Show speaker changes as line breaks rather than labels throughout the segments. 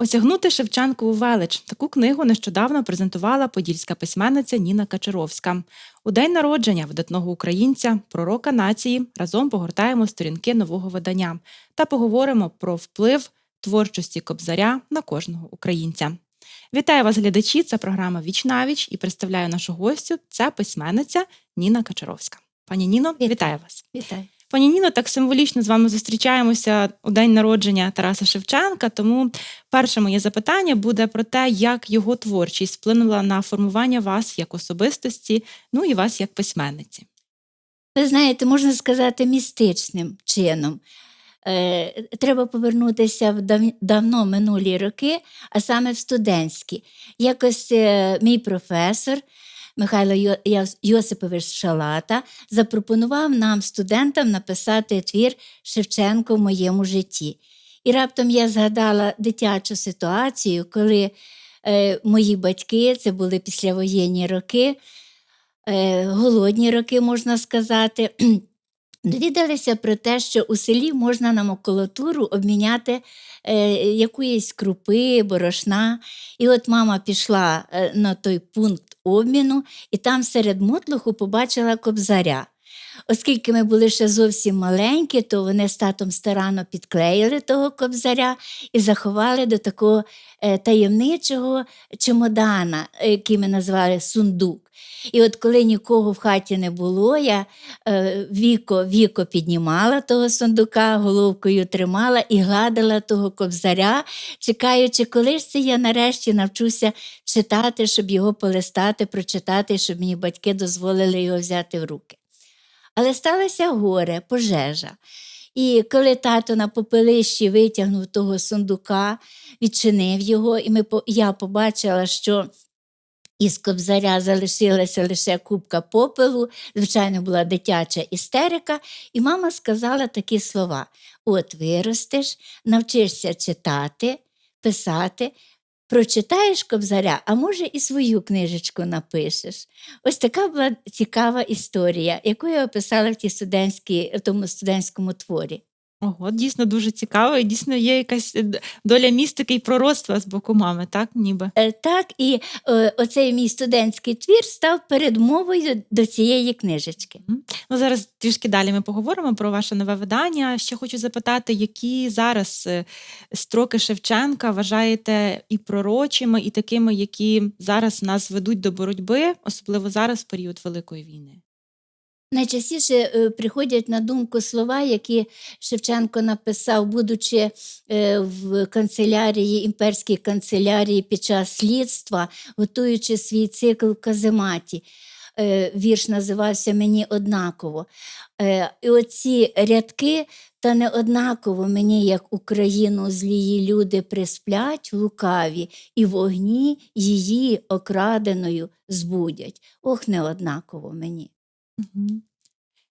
Осягнути Шевченкову велич. Таку книгу нещодавно презентувала подільська письменниця Ніна Качаровська. У день народження видатного українця, пророка нації, разом погортаємо сторінки нового видання та поговоримо про вплив творчості Кобзаря на кожного українця. Вітаю вас, глядачі! Це програма Віч навіч і представляю нашу гостю. Це письменниця Ніна Качаровська. Пані Ніно, вітаю вас.
Вітаю.
Пані Ніно, так символічно з вами зустрічаємося у день народження Тараса Шевченка. Тому перше моє запитання буде про те, як його творчість вплинула на формування вас як особистості, ну і вас як письменниці.
Ви знаєте, можна сказати, містичним чином. Е, треба повернутися в дав- давно минулі роки, а саме в студентські. Якось е, мій професор Михайло Йосипович Шалата запропонував нам, студентам, написати твір Шевченко в моєму житті. І раптом я згадала дитячу ситуацію, коли е, мої батьки, це були післявоєнні роки, е, голодні роки, можна сказати, довідалися про те, що у селі можна на макулатуру обміняти е, якоїсь крупи, борошна. І от мама пішла е, на той пункт обміну, і там серед мотлуху побачила кобзаря. Оскільки ми були ще зовсім маленькі, то вони з татом старанно підклеїли того кобзаря і заховали до такого е, таємничого чемодана, який ми назвали сундук. І от коли нікого в хаті не було, я е, віко, віко піднімала того сундука, головкою тримала і гладила того кобзаря, чекаючи, коли ж це я нарешті навчуся читати, щоб його полистати, прочитати, щоб мені батьки дозволили його взяти в руки. Але сталося горе, пожежа. І коли тато на попелищі витягнув того сундука, відчинив його, і ми, я побачила, що із кобзаря залишилася лише купка попелу, звичайно, була дитяча істерика, і мама сказала такі слова: от виростеш, навчишся читати, писати, прочитаєш кобзаря, а може і свою книжечку напишеш. Ось така була цікава історія, яку я описала в, тій студентській, в тому студентському творі.
Ого, дійсно дуже цікаво, і дійсно є якась е, доля містики і пророцтва з боку мами, так ніби.
Е, Так, і е, оцей мій студентський твір став передмовою до цієї книжечки.
Ну, зараз трішки далі ми поговоримо про ваше нове видання. Ще хочу запитати, які зараз е, строки Шевченка вважаєте і пророчими, і такими, які зараз нас ведуть до боротьби, особливо зараз в період Великої війни.
Найчастіше е, приходять на думку слова, які Шевченко написав, будучи е, в канцелярії, імперській канцелярії під час слідства, готуючи свій цикл в казематі. Е, Вірш називався Мені однаково. І оці рядки, та не однаково мені, як Україну злії люди присплять лукаві, і в огні її окраденою збудять. Ох, не однаково мені.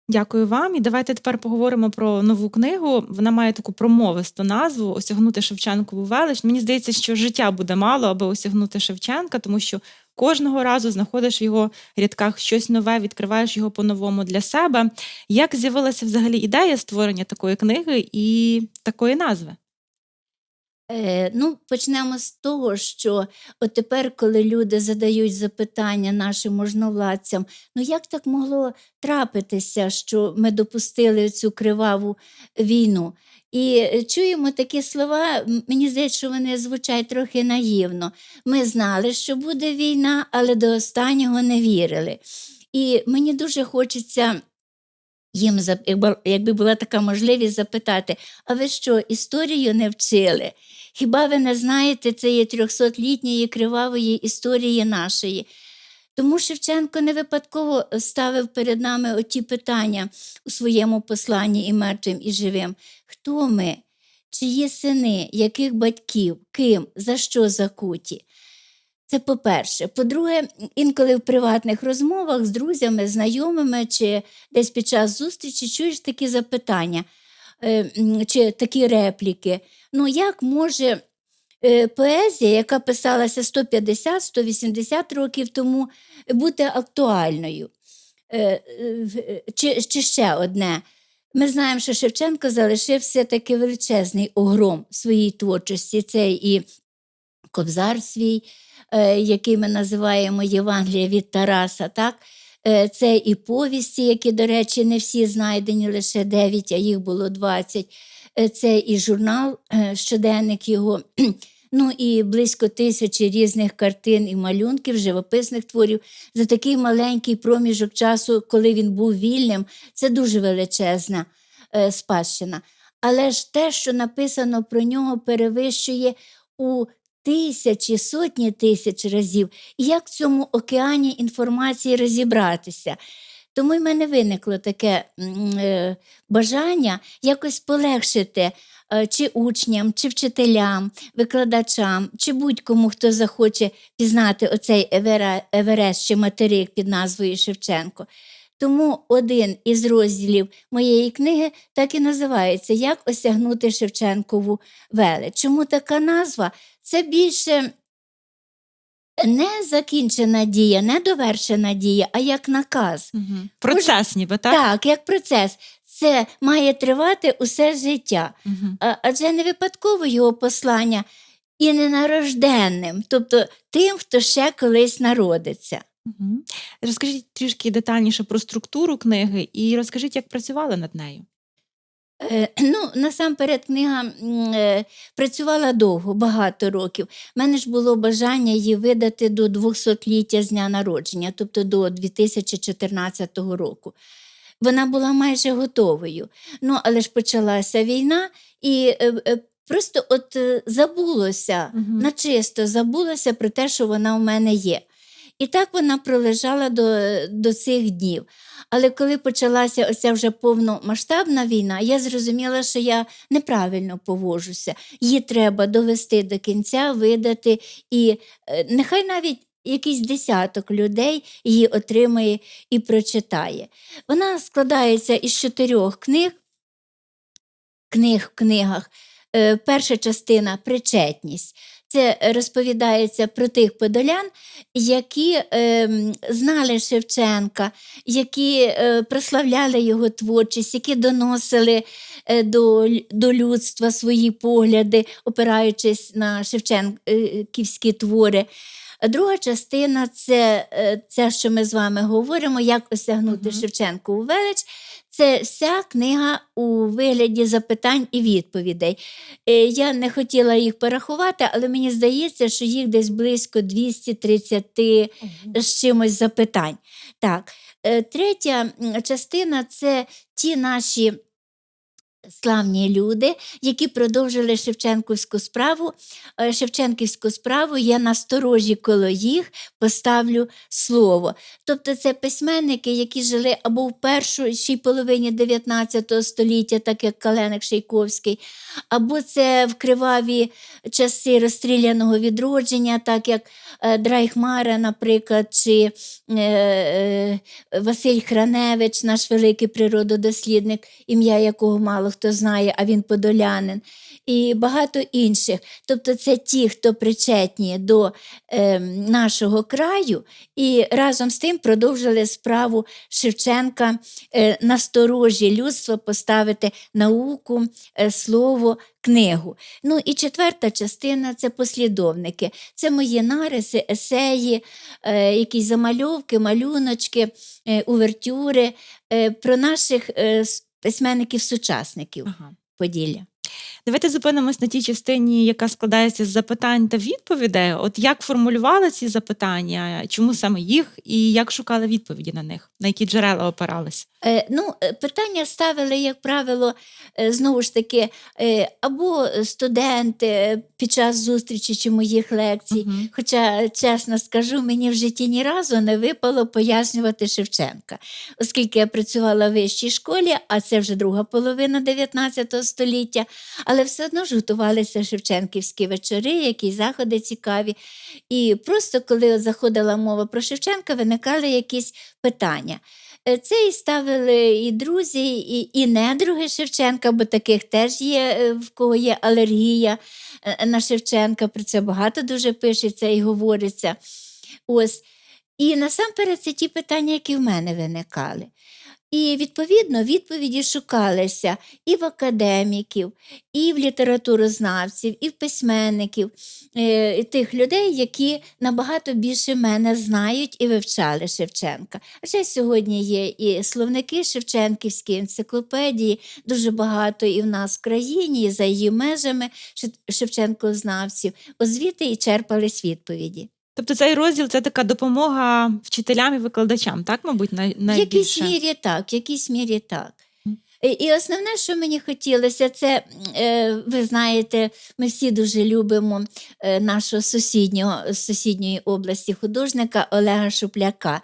Дякую вам. І давайте тепер поговоримо про нову книгу. Вона має таку промовисту назву Осягнути Шевченкову велич. Мені здається, що життя буде мало, аби осягнути Шевченка, тому що кожного разу знаходиш в його рядках щось нове, відкриваєш його по-новому для себе. Як з'явилася взагалі ідея створення такої книги і такої назви?
Е, ну, почнемо з того, що от тепер, коли люди задають запитання нашим можновладцям, ну як так могло трапитися, що ми допустили цю криваву війну? І е, чуємо такі слова, мені здається, що вони звучать трохи наївно. Ми знали, що буде війна, але до останнього не вірили. І мені дуже хочеться їм, якби- була така можливість запитати, а ви що, історію не вчили? Хіба ви не знаєте цієї трьохсотлітньої кривавої історії нашої? Тому Шевченко не випадково ставив перед нами оті питання у своєму посланні і мертвим, і живим. Хто ми? Чиї сини, яких батьків, ким, за що закуті? Це по-перше. По-друге, інколи в приватних розмовах з друзями, знайомими чи десь під час зустрічі чуєш такі запитання е, чи такі репліки. Ну, як може е, поезія, яка писалася 150-180 років тому, бути актуальною? Е, Чи, чи ще одне? Ми знаємо, що Шевченко залишив все-таки величезний огром своїй творчості. Це і кобзар свій, який ми називаємо Євангелія від Тараса. Так? Е, Це і повісті, які, до речі, не всі знайдені, лише 9, а їх було 20. Е, Це і журнал, е, щоденник його. Ну і близько тисячі різних картин і малюнків, живописних творів за такий маленький проміжок часу, коли він був вільним, це дуже величезна е, спадщина. Але ж те, що написано про нього, перевищує у тисячі, сотні тисяч разів. І як в цьому океані інформації розібратися? Тому в мене виникло таке е, бажання якось полегшити е, чи учням, чи вчителям, викладачам, чи будь-кому, хто захоче пізнати оцей Еверест чи материк під назвою Шевченко. Тому один із розділів моєї книги так і називається Як осягнути Шевченкову велич. Чому така назва? Це більше не закінчена дія, не довершена дія, а як наказ.
Угу. Процес ніби, так?
Так, як процес. Це має тривати усе життя.
Угу.
Адже не випадково його послання і ненарожденним, тобто тим, хто ще колись народиться.
Угу. Розкажіть трішки детальніше про структуру книги і розкажіть, як працювали над нею.
Е, Ну, насамперед, книга м, е, працювала довго, багато років. У мене ж було бажання її видати до 200-ліття з дня народження, тобто до 2014 року. Вона була майже готовою. Ну, але ж почалася війна, і е, е, просто от е, забулося,
Мгм.
начисто забулося про те, що вона у мене є. І так вона пролежала до, до цих днів. Але коли почалася оця вже повномасштабна війна, я зрозуміла, що я неправильно поводжуся. Її треба довести до кінця, видати, і е, нехай навіть якийсь десяток людей її отримає і прочитає. Вона складається із чотирьох книг. Книг в книгах. Е, Перша частина причетність. Це розповідається про тих подолян, які ем, знали Шевченка, які е, прославляли його творчість, які доносили е, до, до людства свої погляди, опираючись на шевченківські твори. Друга частина це, е, це, що ми з вами говоримо, як осягнути
Мгм.
Шевченкову велич. Це вся книга у вигляді запитань і відповідей. Е, Я не хотіла їх порахувати, але мені здається, що їх десь близько 230 з чимось запитань. Так, е, третя частина це ті наші славні люди, які продовжили Шевченківську справу. Е, Шевченківську справу я насторожі коло їх поставлю слово. Тобто це письменники, які жили або в першій половині 19 століття, так як Каленик Шейковський, або це в криваві часи розстріляного відродження, так як е, Драйхмара, наприклад, чи е, Василь Храневич, наш великий природодослідник, ім'я якого мало знає, а він подолянин, і багато інших. Тобто це ті, хто причетні до е, нашого краю, і разом з тим продовжили справу Шевченка е, насторожі людства поставити науку, е, слово, книгу. Ну і четверта частина це послідовники. Це мої нариси, есеї, е, якісь замальовки, малюночки, е, увертюри е, про наших е, письменників-сучасників
Ага.
Поділля.
Давайте зупинимось на тій частині, яка складається з запитань та відповідей. От як формулювали ці запитання, чому саме їх, і як шукали відповіді на них, на які джерела опирались?
Е, ну, е, питання ставили, як правило, е, знову ж таки, е, або студенти під час зустрічі чи моїх лекцій.
Мгм.
Хоча, чесно скажу, мені в житті ні разу не випало пояснювати Шевченка, оскільки я працювала в вищій школі, а це вже друга половина 19 століття, але все одно ж готувалися Шевченківські вечори, якісь заходи цікаві. І просто коли заходила мова про Шевченка, виникали якісь питання. Е, Це і ставили і друзі, і, і недруги Шевченка, бо таких теж є, е, в кого є алергія е, на Шевченка. Про це багато дуже пишеться і говориться. Ось. І насамперед це ті питання, які в мене виникали. І відповідно відповіді шукалися і в академіків, і в літературознавців, і в письменників, е, і тих людей, які набагато більше мене знають і вивчали Шевченка. Вже сьогодні є і словники Шевченківські, енциклопедії, дуже багато і в нас в країні, і за її межами Ше- Шевченкознавців. Озвіти і черпались відповіді.
Тобто цей розділ це така допомога вчителям і викладачам, так, мабуть, най-
В якійсь мірі так, в якійсь мірі так. І, основне, що мені хотілося, це е, ви знаєте, ми всі дуже любимо е, нашого сусіднього з сусідньої області художника Олега Шупляка.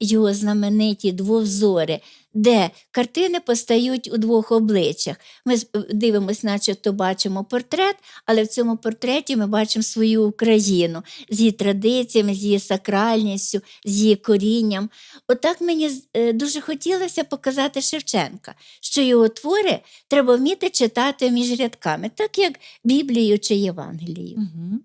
Його знамениті двовзори, де картини постають у двох обличчях. Ми дивимося, начебто бачимо портрет, але в цьому портреті ми бачимо свою Україну з її традиціями, з її сакральністю, з її корінням. Отак мені з- е, дуже хотілося показати Шевченка, що його твори треба вміти читати між рядками, так як Біблію чи Євангелію.
Угу.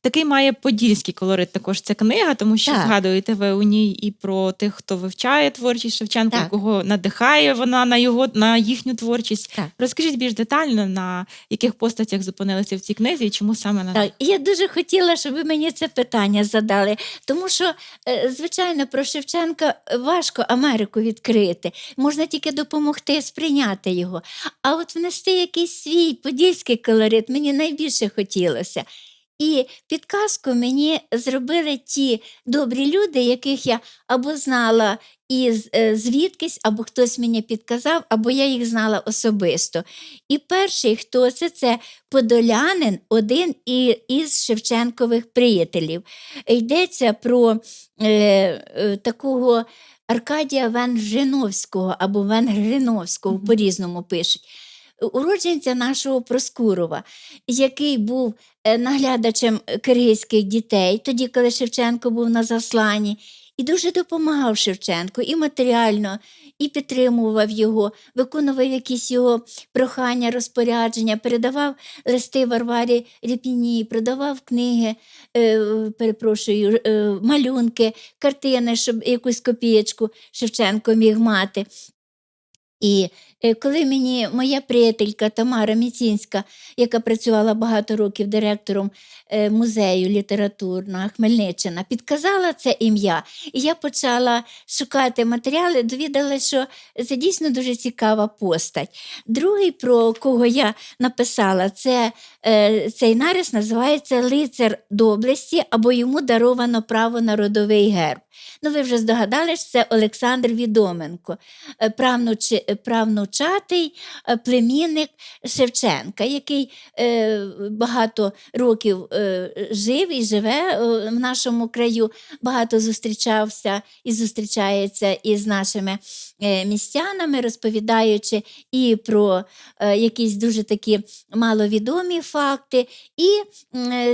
Такий має подільський колорит також ця книга, тому що
Так.
згадуєте ви у ній і про тих, хто вивчає творчість Шевченка,
Так.
кого надихає вона на його на їхню творчість.
Так.
Розкажіть більш детально, на яких постатях зупинилися в цій книзі і чому саме на
Так, я дуже хотіла, щоб ви мені це питання задали, тому що, е, звичайно, про Шевченка важко Америку відкрити. Можна тільки допомогти сприйняти його. А от внести якийсь свій подільський колорит мені найбільше хотілося. І підказку мені зробили ті добрі люди, яких я або знала із е, звідкись, або хтось мені підказав, або я їх знала особисто. І перший, хто це, це подолянин, один із Шевченкових приятелів. Йдеться про е, е, такого Аркадія Венгриновського або Венгриновського,
Мгм.
по-різному пишуть. Уродженця нашого Проскурова, який був е, наглядачем киргизьких дітей, тоді, коли Шевченко був на засланні, і дуже допомагав Шевченку і матеріально, і підтримував його, виконував якісь його прохання, розпорядження, передавав листи Варварі Ріпіній, продавав книги, е, перепрошую, е, малюнки, картини, щоб якусь копієчку Шевченко міг мати. І е, коли мені моя приятелька Тамара Міцінська, яка працювала багато років директором е, музею літературного Хмельниччина, підказала це ім'я, і я почала шукати матеріали, довідалася, що це дійсно дуже цікава постать. Другий, про кого я написала, це е, цей нарис називається Лицар доблесті або йому даровано право на родовий герб. Ну, ви вже здогадались, це Олександр Відоменко, правнучи, е, правнучатий е, племінник Шевченка, який е, багато років е, жив і живе в нашому краю, багато зустрічався і зустрічається із нашими містянами, розповідаючи і про якісь дуже такі маловідомі факти, і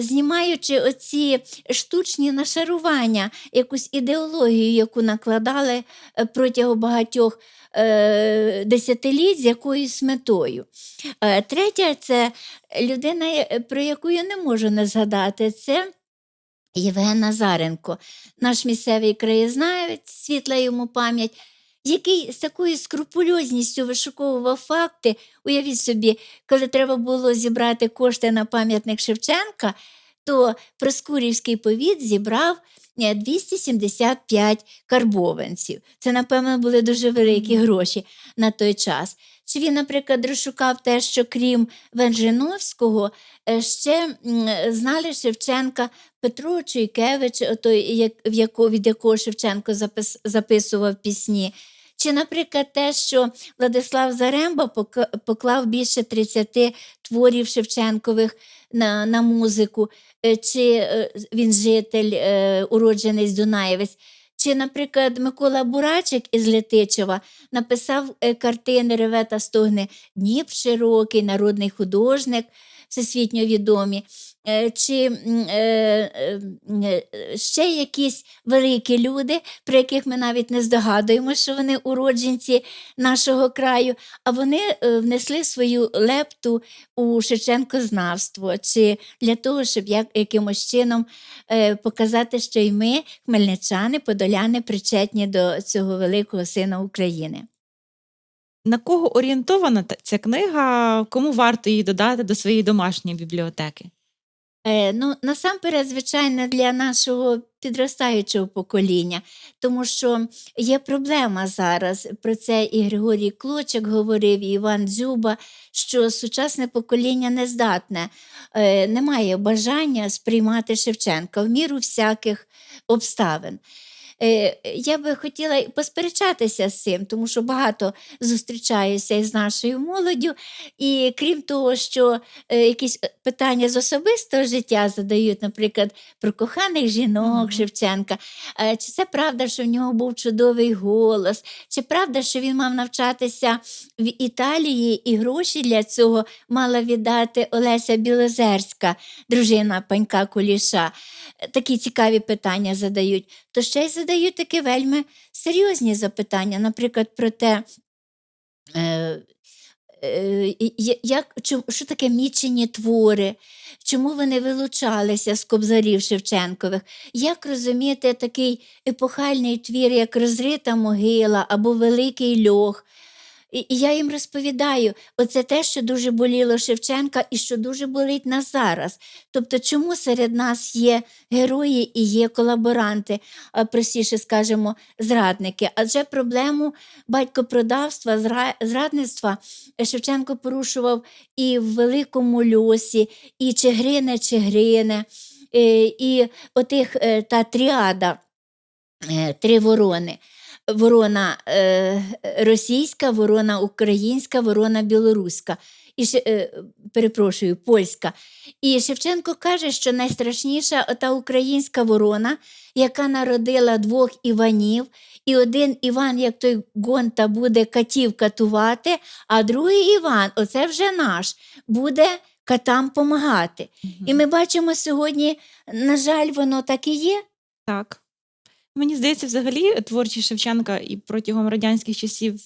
знімаючи оці штучні нашарування, якусь ідеологію, яку накладали протягом багатьох е, десятиліть з якоюсь метою. Е, Третя це людина, е, про яку я не можу не згадати. Це Євген Назаренко, наш місцевий краєзнавець, світла йому пам'ять, який з такою скрупульозністю вишуковував факти. Уявіть собі, коли треба було зібрати кошти на пам'ятник Шевченка, то Проскурівський повіт зібрав е, 275 карбованців. Це, напевно, були дуже великі гроші на той час. Чи він, наприклад, розшукав те, що крім Венжиновського, е, ще знали Шевченка Петро Чуйкевич, той, від якого Шевченко запис, записував пісні. Чи, наприклад, те, що Владислав Заремба поклав більше 30 творів Шевченкових на, на музику, е, чи е, він житель, е, уродженець Дунаєвець, чи, наприклад, Микола Бурачик із Летичева написав картини Реве та стогне Дніп широкий, народний художник, всесвітньо відомі. Е, Чи е, е, ще якісь великі люди, про яких ми навіть не здогадуємо, що вони уродженці нашого краю, а вони внесли свою лепту у Шевченкознавство, чи для того, щоб як, якимось чином показати, що і ми, хмельничани, подоляни, причетні до цього великого сина України.
На кого орієнтована ця книга? Кому варто її додати до своєї домашньої бібліотеки?
Е, ну, насамперед, звичайно, для нашого підростаючого покоління, тому що є проблема зараз. Про це і Григорій Клочик говорив, і Іван Дзюба, що сучасне покоління не здатне, е, не має бажання сприймати Шевченка в міру всяких обставин. Е, Я би хотіла посперечатися з цим, тому що багато зустрічаюся із нашою молоддю, і крім того, що е, якісь е, питання з особистого життя задають, наприклад, про коханих жінок Шевченка. Чи це правда, що в нього був чудовий голос? Чи правда, що він мав навчатися в Італії і гроші для цього мала віддати Олеся Білозерська, дружина панька Куліша? Такі цікаві питання задають. То ще й задають такі вельми серйозні запитання, наприклад, про те. Е, е, як, чу- що таке мічені твори, чому вони вилучалися з кобзарів Шевченкових? Як розуміти такий епохальний твір, як розрита могила або Великий льох? І, я їм розповідаю, оце те, що дуже боліло Шевченка і що дуже болить нас зараз. Тобто, чому серед нас є герої і є колаборанти, простіше скажемо, зрадники? Адже проблему батькопродавства, зра- зрадництва Шевченко порушував і в великому льосі, і Чигрине, Чигрине, е, і отих е, та тріада, е, три ворони. Ворона е, російська, ворона українська, ворона білоруська. І ще, е, перепрошую, польська. І Шевченко каже, що найстрашніша ота українська ворона, яка народила двох Іванів, і один Іван, як той Гонта, буде катів катувати, а другий Іван, оце вже наш, буде катам помагати. І ми бачимо сьогодні, на жаль, воно так і є.
Так. Мені здається, взагалі творчість Шевченка і протягом радянських часів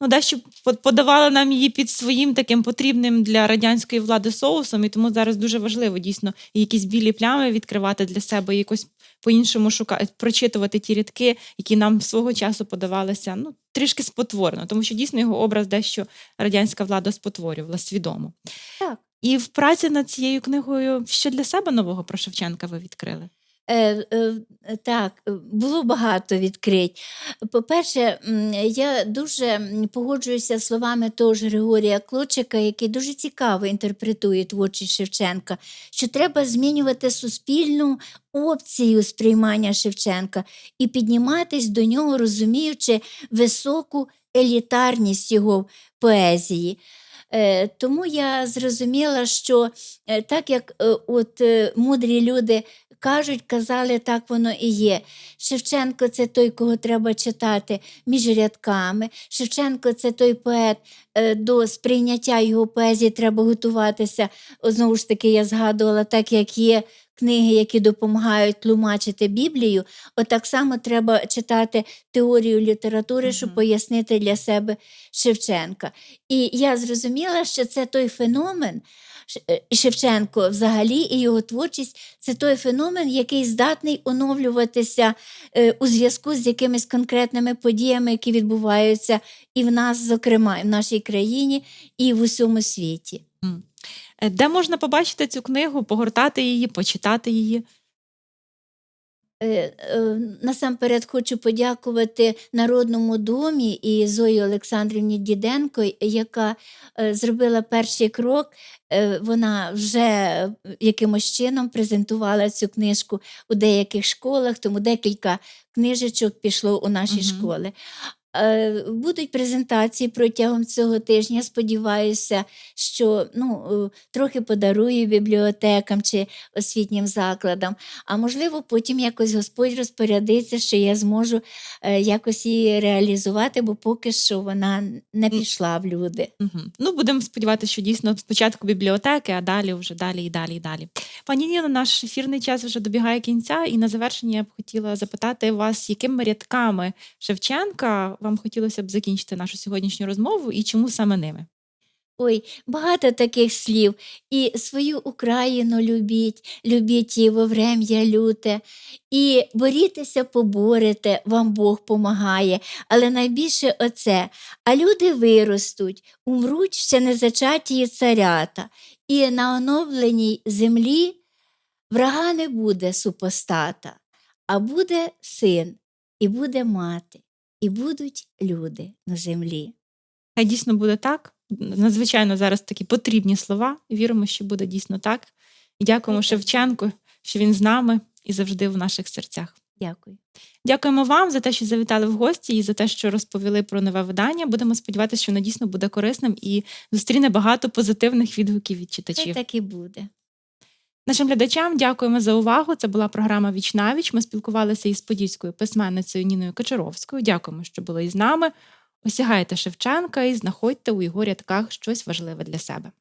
ну, дещо по- подавали нам її під своїм таким потрібним для радянської влади соусом, і тому зараз дуже важливо дійсно якісь білі плями відкривати для себе, і якось по-іншому шукати, прочитувати ті рядки, які нам свого часу подавалися ну, трішки спотворено, тому що дійсно його образ дещо радянська влада спотворювала свідомо.
Так.
І в праці над цією книгою що для себе нового про Шевченка ви відкрили?
Е, е, так, е, було багато відкрить. По-перше, я дуже погоджуюся з словами того ж Григорія Клочика, який дуже цікаво інтерпретує творчість Шевченка, що треба змінювати суспільну опцію сприймання Шевченка і підніматись до нього, розуміючи високу елітарність його поезії. Е, Тому я зрозуміла, що е, так як от мудрі люди кажуть, казали, так воно і є. Шевченко це той, кого треба читати між рядками. Шевченко це той поет, е, до сприйняття його поезії треба готуватися. О, Знову ж таки, я згадувала, так як є книги, які допомагають тлумачити Біблію, от само треба читати теорію літератури, щоб
Мгм.
пояснити для себе Шевченка. І я зрозуміла, що це той феномен. Е, Шевченко взагалі і його творчість це той феномен, який здатний оновлюватися е, у зв'язку з якимись конкретними подіями, які відбуваються і в нас, зокрема, і в нашій країні, і в усьому світі.
Е, Де можна побачити цю книгу, погортати її, почитати її?
Е, е, Насамперед хочу подякувати Народному домі і Зої Олександрівні Діденко, яка е, зробила перший крок. Вона вже якимось чином презентувала цю книжку у деяких школах, тому декілька книжечок пішло у наші
угу.
школи. Е, Будуть презентації протягом цього тижня. Сподіваюся, що ну, е, трохи подарую бібліотекам чи освітнім закладам. А можливо, потім якось Господь розпорядиться, що я зможу е, якось її реалізувати, бо поки що вона не пішла в люди.
Угу. Ну, будемо сподіватися, що дійсно спочатку бібліотеки, а далі вже далі і далі і далі. Пані Ніно, наш ефірний час вже добігає кінця, і на завершення я б хотіла запитати вас, якими рядками Шевченка вам хотілося б закінчити нашу сьогоднішню розмову і чому саме ними?
Ой, багато таких слів. І свою Україну любіть, любіть її во врем'я люте, і борітеся, поборете, вам Бог помагає. Але найбільше оце. А люди виростуть, умруть ще не зачаті царята, і на оновленій землі врага не буде супостата, а буде син, і буде мати, і будуть люди на землі.
Хай дійсно буде так. Надзвичайно зараз такі потрібні слова. Віримо, що буде дійсно так. І дякуємо Шевченку, що він з нами і завжди в наших серцях.
Дякую.
Дякуємо вам за те, що завітали в гості і за те, що розповіли про нове видання. Будемо сподіватися, що воно дійсно буде корисним і зустріне багато позитивних відгуків від читачів.
так і буде.
Нашим глядачам дякуємо за увагу. Це була програма Віч навіч. Ми спілкувалися із подільською письменницею Ніною Кочаровською. Дякуємо, що були із нами. Осягайте Шевченка і знаходьте у його рядках щось важливе для себе.